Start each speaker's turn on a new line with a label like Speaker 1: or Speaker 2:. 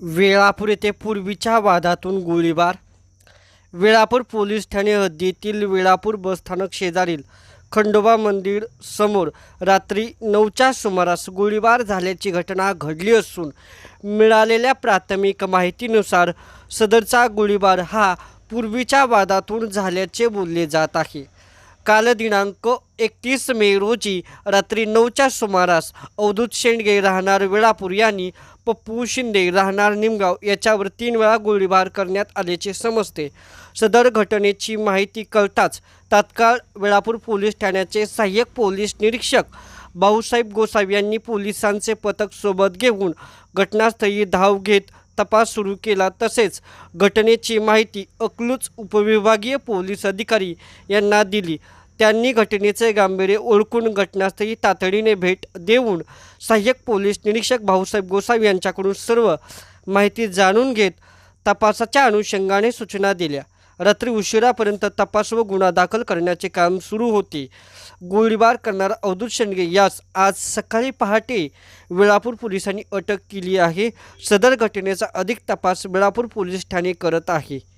Speaker 1: वेळापूर येथे पूर्वीच्या वादातून गोळीबार. वेळापूर पोलीस ठाणे हद्दीतील वेळापूर बसस्थानक शेजारील खंडोबा मंदिर समोर रात्री नऊच्या सुमारास गोळीबार झाल्याची घटना घडली असून मिळालेल्या प्राथमिक माहितीनुसार सदरचा गोळीबार हा पूर्वीच्या वादातून झाल्याचे बोलले जात आहे. काल दिनांक एकतीस मे रोजी रात्री नऊच्या सुमारास अवधूत शेंडगे राहणार वेळापूर यांनी पप्पू शिंदे राहणार निमगाव याच्यावर तीन वेळा गोळीबार करण्यात आल्याचे समजते. सदर घटनेची माहिती कळताच तात्काळ वेळापूर पोलीस ठाण्याचे सहाय्यक पोलीस निरीक्षक भाऊसाहेब गोसावी यांनी पोलिसांचे पथक सोबत घेऊन घटनास्थळी धाव घेत तपास सुरू केला तसेच घटनेची माहिती अकलूज उपविभागीय पोलीस अधिकारी यांना दिली. त्यांनी घटनेचे गांभीर्य ओळखून घटनास्थळी तातडीने भेट देऊन सहाय्यक पोलीस निरीक्षक भाऊसाहेब गोसावी यांच्याकडून सर्व माहिती जाणून घेत तपासाच्या अनुषंगाने सूचना दिल्या. रात्री उशिरापर्यंत तपास व गुन्हा दाखल करण्याचे काम सुरू होते. गोळीबार करणारा अवधूत शेंडगे यास आज सकाळी पहाटे वेळापूर पोलिसांनी अटक केली आहे. सदर घटनेचा अधिक तपास वेळापूर पोलीस ठाणे करत आहे.